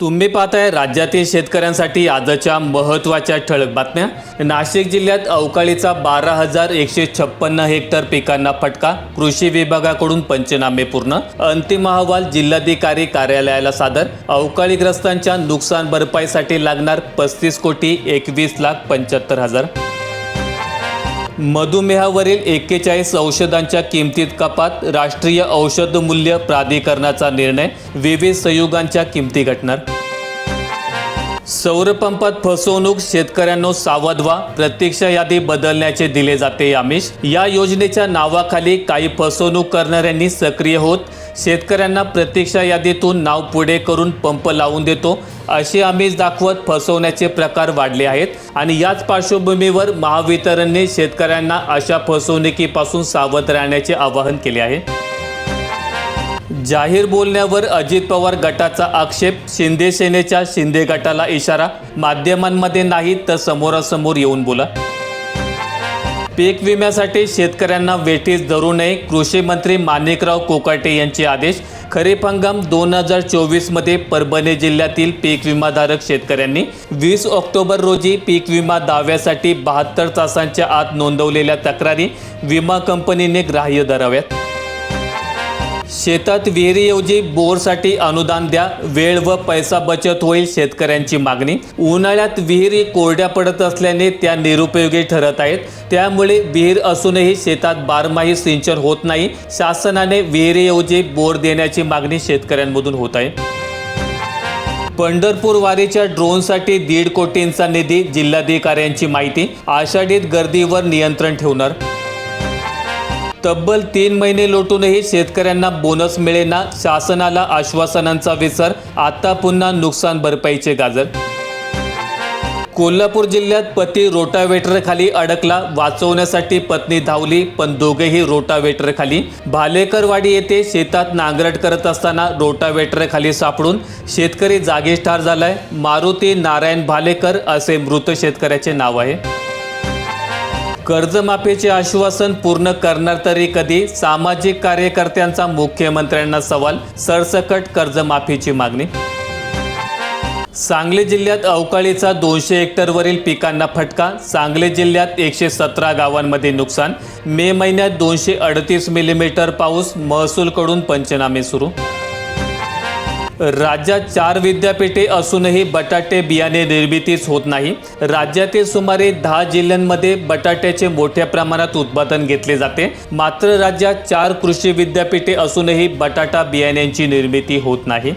तुम्ही पाहताय राज्यातील शेतकऱ्यांसाठी आजच्या महत्त्वाच्या ठळक बातम्या. नाशिक जिल्ह्यात अवकाळीचा बारा हजार एकशे छप्पन्न हेक्टर पिकांना फटका कृषी विभागाकडून पंचनामे पूर्ण. अंतिम अहवाल जिल्हाधिकारी कार्यालयाला सादर. अवकाळीग्रस्तांच्या नुकसान भरपाईसाठी लागणार पस्तीस कोटी एकवीस लाख पंच्याहत्तर हजार. मधुमेहावरील एक्केचाळीस औषधांच्या किमतीत कपात राष्ट्रीय औषध मूल्य प्राधिकरणाचा निर्णय विविध संयुगांच्या किमती घटणार सौरपंपात फसवणूक शेतकऱ्यांनो सावध व्हा प्रतीक्षा यादी बदलण्याचे दिले जाते आमिष. या योजनेच्या नावाखाली काही फसवणूक करणाऱ्यांनी सक्रिय होत शेतकऱ्यांना प्रतीक्षा यादीतून नाव पुढे करून पंप लावून देतो. असे आमिष दाखवत फसवण्याचे प्रकार वाढले आहेत आणि याच पार्श्वभूमीवर महावितरणने शेतकऱ्यांना अशा फसवणुकीपासून सावध राहण्याचे आवाहन केले आहे. जाहीर बोलण्यावर अजित पवार गटाचा आक्षेप शिंदे सेनेच्या शिंदे गटाला इशारा माध्यमांमध्ये नाही तर समोरासमोर येऊन बोला. पीक विम्यासाठी शेतकऱ्यांना वेठीस धरू नये कृषी मंत्री माणिकराव कोकाटे यांचे आदेश. खरीप हंगाम दोन हजार चोवीसमध्ये परभणी जिल्ह्यातील पीक विमाधारक शेतकऱ्यांनी वीस ऑक्टोबर रोजी पीक विमा दाव्यासाठी बहात्तर तासांच्या आत नोंदवलेल्या तक्रारी विमा कंपनीने ग्राह्य धराव्यात. शेतात विहिरीऐवजी बोरसाठी अनुदान द्या. वेळ व पैसा बचत होईल शेतकऱ्यांची मागणी. उन्हाळ्यात विहिरी कोरड्या पडत असल्याने त्या निरुपयोगी ठरत आहेत. त्यामुळे विहीर असूनही शेतात बारमाही सिंचन होत नाही. शासनाने विहिरीऐवजी बोर देण्याची मागणी शेतकऱ्यांमधून होत आहे. पंढरपूर वारीच्या ड्रोनसाठी दीड कोटींचा निधी जिल्हाधिकाऱ्यांची माहिती. आषाढीत गर्दीवर नियंत्रण ठेवणार. तब्बल तीन महिने लोटूनही शेतकऱ्यांना बोनस मिळेना शासनाला आश्वासनांचा विसर आता पुन्हा नुकसान भरपाईचे गाजर. कोल्हापूर जिल्ह्यात पती रोटावेटर खाली अडकला वाचवण्यासाठी पत्नी धावली पण दोघेही रोटावेटर खाली भालेकरवाडी येथे शेतात नांगरट करत असताना रोटावेटर खाली सापडून शेतकरी जागीच ठार झालाय. मारुती नारायण भालेकर असे मृत शेतकऱ्याचे नाव आहे. कर्जमाफीचे आश्वासन पूर्ण करणार तरी कधी? सामाजिक कार्यकर्त्यांचा मुख्यमंत्र्यांना सवाल सरसकट कर्जमाफीची मागणी. सांगली जिल्ह्यात अवकाळीचा दोनशे हेक्टरवरील पिकांना फटका सांगली जिल्ह्यात एकशे सतरा गावांमध्ये नुकसान. मे महिन्यात दोनशे अडतीस मिलीमीटर पाऊस महसूलकडून पंचनामे सुरू. राज्यात चार विद्यापीठे असूनही बटाटे बियाणे निर्मितीच होत नाही. राज्यातील सुमारे दहा जिल्ह्यांमध्ये बटाट्याचे मोठ्या प्रमाणात उत्पादन घेतले जाते. मात्र राज्यात चार कृषी विद्यापीठे असूनही बटाटा बियाण्यांची निर्मिती होत नाही.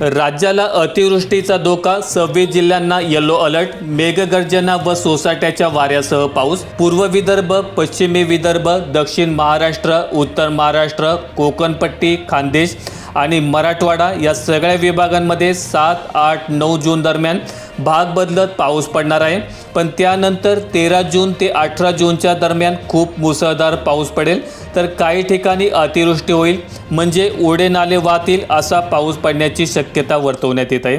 राज्याला अतिवृष्टीचा धोका सव्वीस जिल्ह्यांना येलो अलर्ट मेघगर्जना व सोसाट्याच्या वाऱ्यासह पाऊस पूर्व विदर्भ पश्चिमी विदर्भ दक्षिण महाराष्ट्र उत्तर महाराष्ट्र कोकणपट्टी खानदेश आणि मराठवाडा या सगळ्या विभागांमध्ये सात आठ नऊ जून दरम्यान भाग बदलत पाऊस पडणार आहे. पण त्यानंतर तेरा जून ते अठरा जूनच्या दरम्यान खूप मुसळधार पाऊस पडेल. तर काही ठिकाणी अतिवृष्टी होईल म्हणजे ओढे नाले वाहतील असा पाऊस पडण्याची शक्यता वर्तवण्यात येत आहे.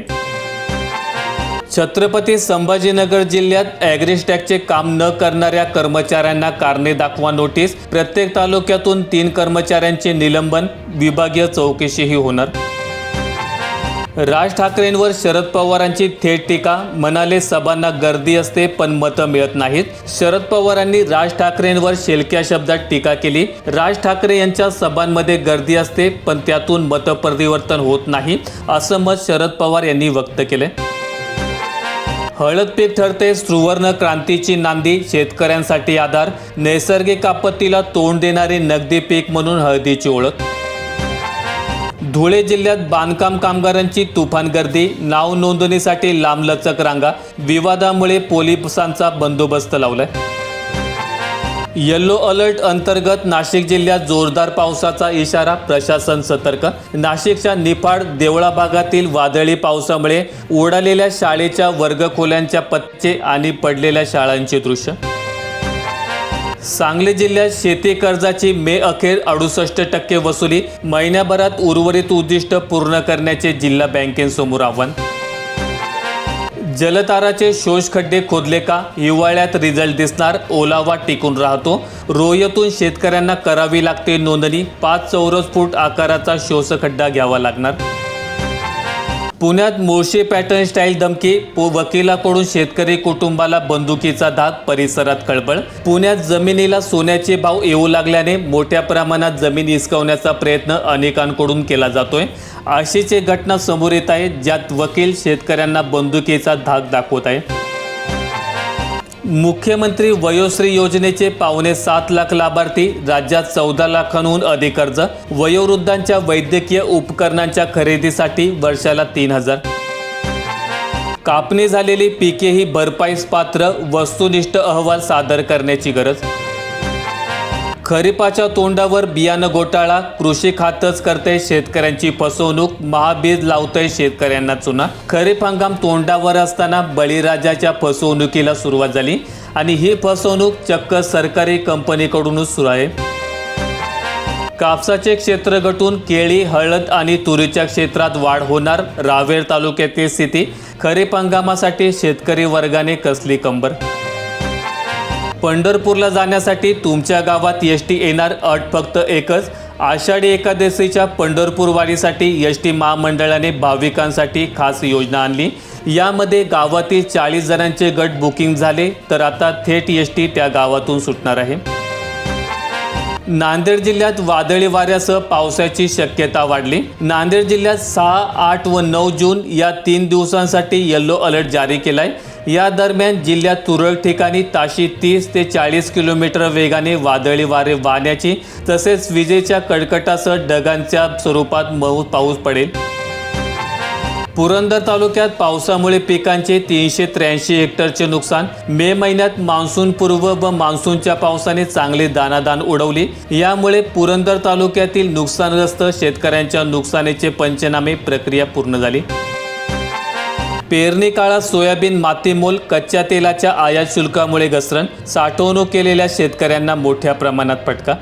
छत्रपती संभाजीनगर जिल्ह्यात ॲग्रिस्टॅकचे काम न करणाऱ्या कर्मचाऱ्यांना कारणे दाखवा नोटीस. प्रत्येक तालुक्यातून तीन कर्मचाऱ्यांचे निलंबन विभागीय चौकशीही होणार. राज ठाकरेंवर शरद पवारांची थेट टीका. म्हणाले सभांना गर्दी असते पण मतं मिळत नाहीत. शरद पवारांनी राज ठाकरेंवर शेलक्या शब्दात टीका केली. राज ठाकरे यांच्या सभांमध्ये गर्दी असते पण त्यातून मतपरिवर्तन होत नाही असं मत शरद पवार यांनी व्यक्त केले. हळद पीक ठरते सुवर्ण क्रांतीची नांदी शेतकऱ्यांसाठी आधार. नैसर्गिक आपत्तीला तोंड देणारे नगदी पीक म्हणून हळदीची ओळख. धुळे जिल्ह्यात बांधकाम कामगारांची तुफान गर्दी नाव नोंदणीसाठी लांबलचक रांगा विवादामुळे पोलिसांचा बंदोबस्त लावलाय. येल्लो अलर्ट अंतर्गत नाशिक जिल्ह्यात जोरदार पावसाचा इशारा प्रशासन सतर्क. नाशिकच्या निफाड देवळा भागातील वादळी पावसामुळे उडालेल्या शाळेच्या वर्गखोल्यांच्या पत्ते आणि पडलेल्या शाळांचे दृश्य. सांगली जिल्ह्यात शेती कर्जाची मे अखेर अडुसष्ट टक्के वसुली महिन्याभरात उर्वरित उद्दिष्ट पूर्ण करण्याचे जिल्हा बँकेसमोर आव्हान. जलताराचे शोष खड्डे खोदले का? हिवाळ्यात रिझल्ट दिसणार ओलावा टिकून राहतो. रोयतून शेतकऱ्यांना करावी लागते नोंदणी पाच चौरस फूट आकाराचा शोषखड्डा घ्यावा लागणार. पुण्यात मोर्शी पॅटर्न स्टाईल धमकी पो- वकिलाकडून शेतकरी कुटुंबाला बंदुकीचा धाक परिसरात खळबळ. पुण्यात जमिनीला सोन्याचे भाव येऊ लागल्याने मोठ्या प्रमाणात जमीन हिसकवण्याचा प्रयत्न अनेकांकडून केला जातोय. अशीच एक घटना समोर येत आहे ज्यात वकील शेतकऱ्यांना बंदुकीचा धाक दाखवत आहे मुख्यमंत्री वयोश्री योजनेचे पावणे सात लाख लाभार्थी राज्यात चौदा लाखांहून अधिक अर्ज वयोवृद्धांच्या वैद्यकीय उपकरणांच्या खरेदीसाठी वर्षाला तीन हजार. कापणी झालेली पिके ही भरपाईस पात्र वस्तुनिष्ठ अहवाल सादर करण्याची गरज. खरीपाच्या तोंडावर बियाणं घोटाळा कृषी खातच करते शेतकऱ्यांची फसवणूक महाबीज लावतंय शेतकऱ्यांना चुना. खरीप हंगाम तोंडावर असताना बळीराजाच्या फसवणुकीला सुरुवात झाली आणि ही फसवणूक चक्क सरकारी कंपनीकडूनच सुरू आहे. कापसाचे क्षेत्र गटून केळी हळद आणि तुरीच्या क्षेत्रात वाढ होणार रावेर तालुक्यातील स्थिती. खरीप हंगामासाठी शेतकरी वर्गाने कसली कंबर? पंढरपूरला जाण्यासाठी तुमच्या गावात एस टी येणार अट फक्त एकच. आषाढी एकादशीच्या पंढरपूर वारीसाठी एस टी महामंडळाने भाविकांसाठी खास योजना आणली. यामध्ये गावातील चाळीस जणांचे गट बुकिंग झाले तर आता थेट एस टी त्या गावातून सुटणार आहे. नांदेड जिल्ह्यात वादळी वाऱ्यासह पावसाची शक्यता वाढली. नांदेड जिल्ह्यात सहा आठ व नऊ जून या तीन दिवसांसाठी येल्लो अलर्ट जारी केला आहे या दरम्यान जिल्ह्यात तुरळक ठिकाणी ताशी तीस ते चाळीस किलोमीटर वेगाने वादळी वारे वाहण्याची तसेच विजेच्या कडकटासह ढगांच्या स्वरूपात मऊ पाऊस पडेल. पुरंदर तालुक्यात पावसामुळे पिकांचे तीनशे त्र्याऐंशी हेक्टरचे नुकसान. मे महिन्यात मान्सून पूर्व व मान्सूनच्या पावसाने चांगली दानादान उडवली. यामुळे पुरंदर तालुक्यातील नुकसानग्रस्त शेतकऱ्यांच्या नुकसानीचे पंचनामे प्रक्रिया पूर्ण झाली. पेरणी काळात सोयाबीन मातीमोल कच्च्या तेलाच्या आयात शुल्कामुळे घसरण साठवणूक केलेल्या शेतकऱ्यांना मोठ्या प्रमाणात फटका.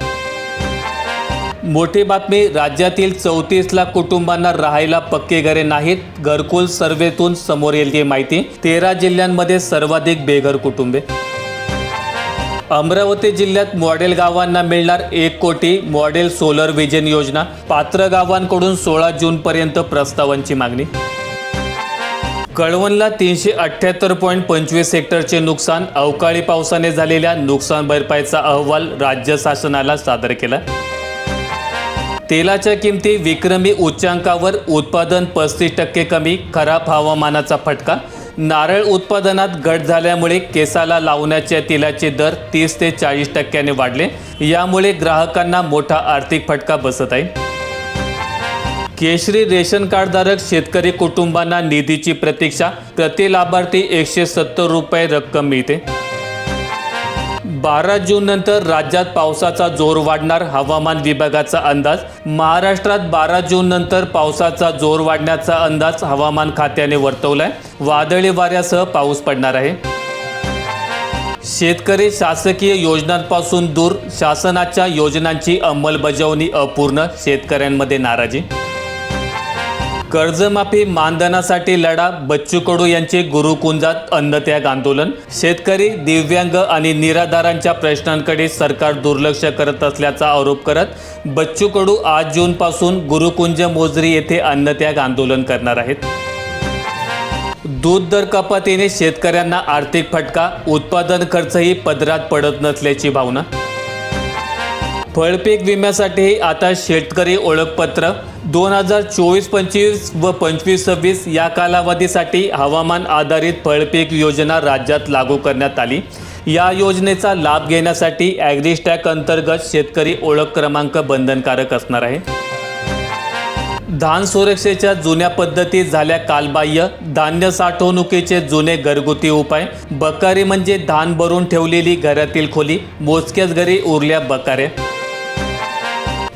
मोठी बातमी राज्यातील चौतीस लाख कुटुंबांना राहायला पक्के घरे नाहीत घरकुल सर्वेतून समोर येईल ही माहिती. तेरा जिल्ह्यांमध्ये सर्वाधिक बेघर कुटुंबे. अमरावती जिल्ह्यात मॉडेल गावांना मिळणार एक कोटी मॉडेल सोलर विजन योजना. पात्र गावांकडून सोळा जूनपर्यंत प्रस्तावांची मागणी. कळवणला तीनशे अठ्ठ्याहत्तर पॉईंट पंचवीस हेक्टरचे नुकसान अवकाळी पावसाने झालेल्या नुकसान भरपाईचा अहवाल राज्य शासनाला सादर केला. तेलाच्या किमती विक्रमी उच्चांकावर उत्पादन पस्तीस टक्के कमी खराब हवामानाचा फटका. नारळ उत्पादनात घट झाल्यामुळे केसाला लावण्याच्या तेलाचे दर तीस ते चाळीस टक्क्याने वाढले. यामुळे ग्राहकांना मोठा आर्थिक फटका बसत आहे. केशरी रेशन कार्डधारक शेतकरी कुटुंबांना निधीची प्रतीक्षा प्रति लाभार्थी एकशे सत्तर रुपये रक्कम मिळते. बारा जून नंतर राज्यात पावसाचा जोर वाढणार हवामान विभागाचा अंदाज. महाराष्ट्रात बारा जून नंतर पावसाचा जोर वाढण्याचा अंदाज हवामान खात्याने वर्तवलाय. वादळी वाऱ्यासह पाऊस पडणार आहे. शेतकरी शासकीय योजनांपासून दूर. शासनाच्या योजनांची अंमलबजावणी अपूर्ण शेतकऱ्यांमध्ये नाराजी कर्जमाफी मानधनासाठी लढा बच्चू कडू यांचे गुरुकुंजात अन्नत्याग आंदोलन. शेतकरी दिव्यांग आणि निराधारांच्या प्रश्नांकडे सरकार दुर्लक्ष करत असल्याचा आरोप करत बच्चू कडू आज जूनपासून गुरुकुंज मोजरी येथे अन्नत्याग आंदोलन करणार आहेत. दूध दर कपातीने शेतकऱ्यांना आर्थिक फटका उत्पादन खर्चही पदरात पडत नसल्याची भावना. फळपीक विम्यासाठी आता शेतकरी ओळखपत्र दोन हजार चोवीस पंचवीस व पंचवीस सव्वीस या कालावधीसाठी हवामान आधारित फळपीक योजना राज्यात लागू करण्यात आली. या योजनेचा लाभ घेण्यासाठी ॲग्रिस्टॅक अंतर्गत शेतकरी ओळख क्रमांक बंधनकारक असणार आहे. धान सुरक्षेच्या जुन्या पद्धती झाल्या कालबाह्य धान्य साठवणुकीचे जुने घरगुती उपाय बकारी म्हणजे धान भरून ठेवलेली घरातील खोली मोजक्याच घरी उरल्या बकाऱ्या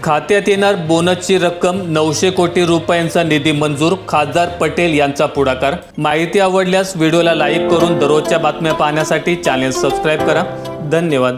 खात्यात येणार बोनसची रक्कम नऊशे कोटी रुपयांचा निधी मंजूर खासदार पटेल यांचा पुढाकार. माहिती आवडल्यास व्हिडिओला लाईक करून दररोजच्या बातम्या पाहण्यासाठी चॅनेल सबस्क्राईब करा. धन्यवाद.